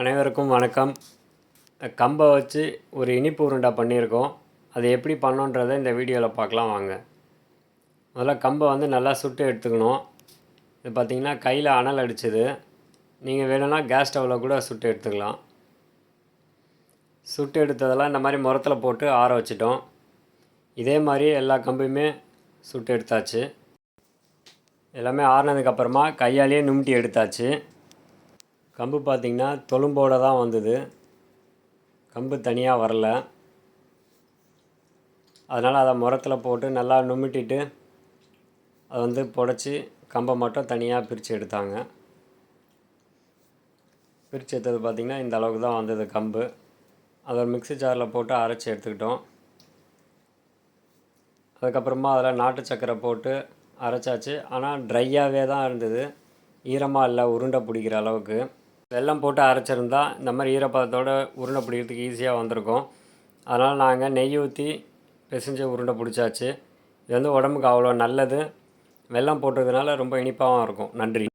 அனைவருக்கும் வணக்கம். கம்பை வச்சு ஒரு இனிப்பு உருண்டை பண்ணியிருக்கோம். அது எப்படி பண்ணோன்றதை இந்த வீடியோவில் பார்க்கலாம் வாங்க. முதல்ல கம்பை வந்து நல்லா சுட்டு எடுத்துக்கணும். இது பார்த்திங்கன்னா கையில் அனல் அடிச்சுது. நீங்கள் வேணும்னா கேஸ் ஸ்டவ்வில் கூட சுட்டு எடுத்துக்கலாம். சுட்டு எடுத்ததெல்லாம் இந்த மாதிரி முரத்தில் போட்டு ஆற வச்சிட்டோம். இதே மாதிரி எல்லா கம்பையுமே சுட்டு எடுத்தாச்சு. எல்லாமே ஆறினதுக்கப்புறமா கையாலேயே நும்ட்டி எடுத்தாச்சு. கம்பு பார்த்திங்கன்னா தொலும்போடு தான் வந்தது. கம்பு தனியாக வரல. அதனால் அதை முரத்தில் போட்டு நல்லா நுமிட்டிட்டு அதை வந்து புடச்சி கம்பை மட்டும் தனியாக பிரித்து எடுத்தாங்க. பிரித்து எடுத்தது பார்த்திங்கன்னா இந்த அளவுக்கு தான் வந்தது கம்பு. அதை ஒரு மிக்ஸி ஜாரில் போட்டு அரைச்சி எடுத்துக்கிட்டோம். அதுக்கப்புறமா அதில் நாட்டு சக்கரை போட்டு அரைச்சாச்சு. ஆனால் ட்ரையாகவே தான் இருந்தது. ஈரமாக இல்லை உருண்டை பிடிக்கிற அளவுக்கு. வெல்லம் போட்டு அரைச்சிருந்தா இந்த மாதிரி ஈரப்பதத்தோட உருண்டை பிடிக்கிறதுக்கு ஈஸியாக வந்திருக்கும். அதனால் நாங்கள் நெய் ஊற்றி பிசைஞ்சு உருண்டை பிடிச்சாச்சு. இது வந்து உடம்புக்கு அவ்வளோ நல்லது. வெள்ளம் போட்டதுனால ரொம்ப இனிப்பாகவும் இருக்கும். நன்றி.